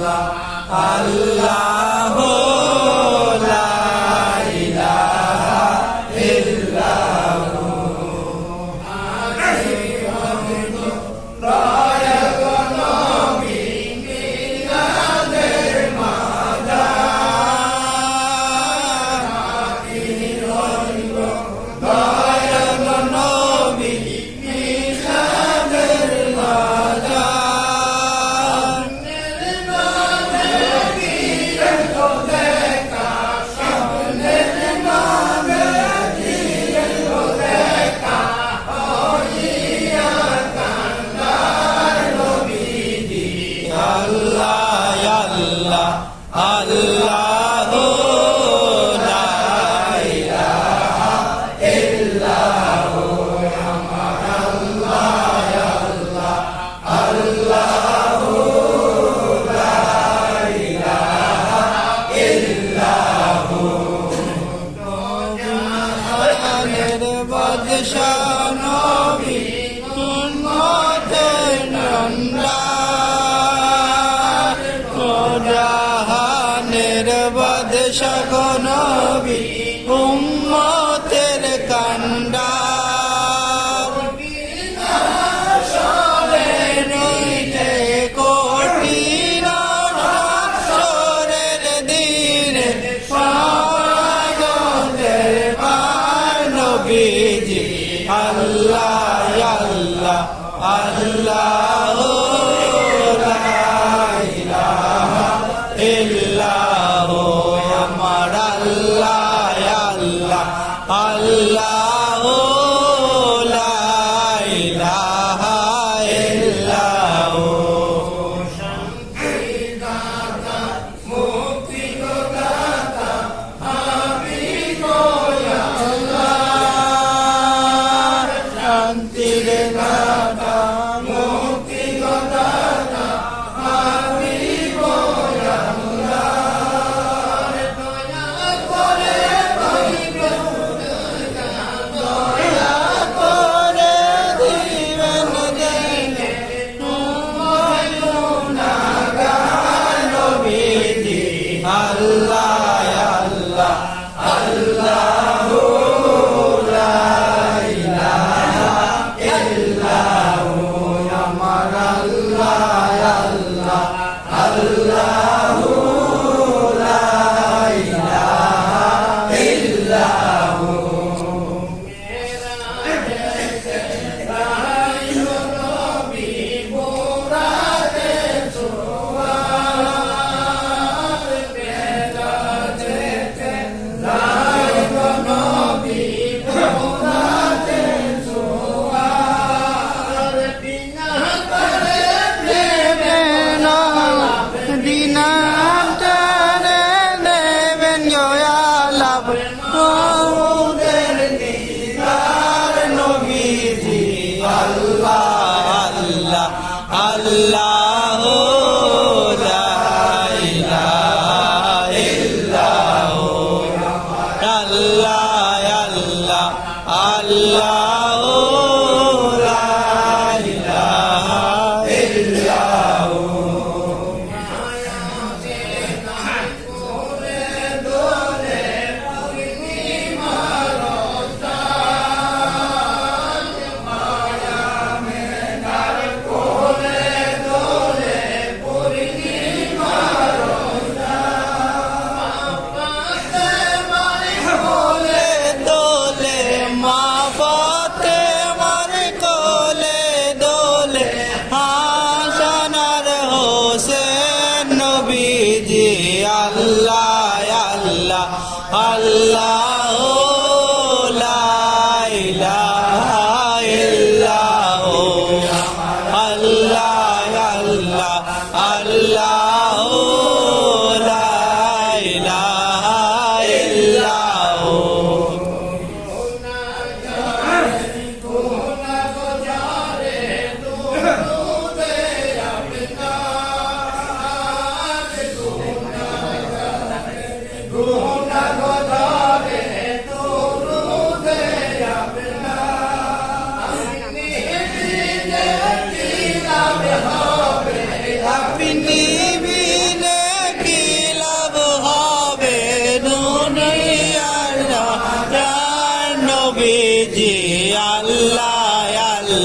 আল্লাহ আল্লাহ। নবী উন্মতে উম্মতের কান্ড Allah lá. আল্লাহ আল্লাহ যে আল্লাহ আল্লাহ আল্লাহ।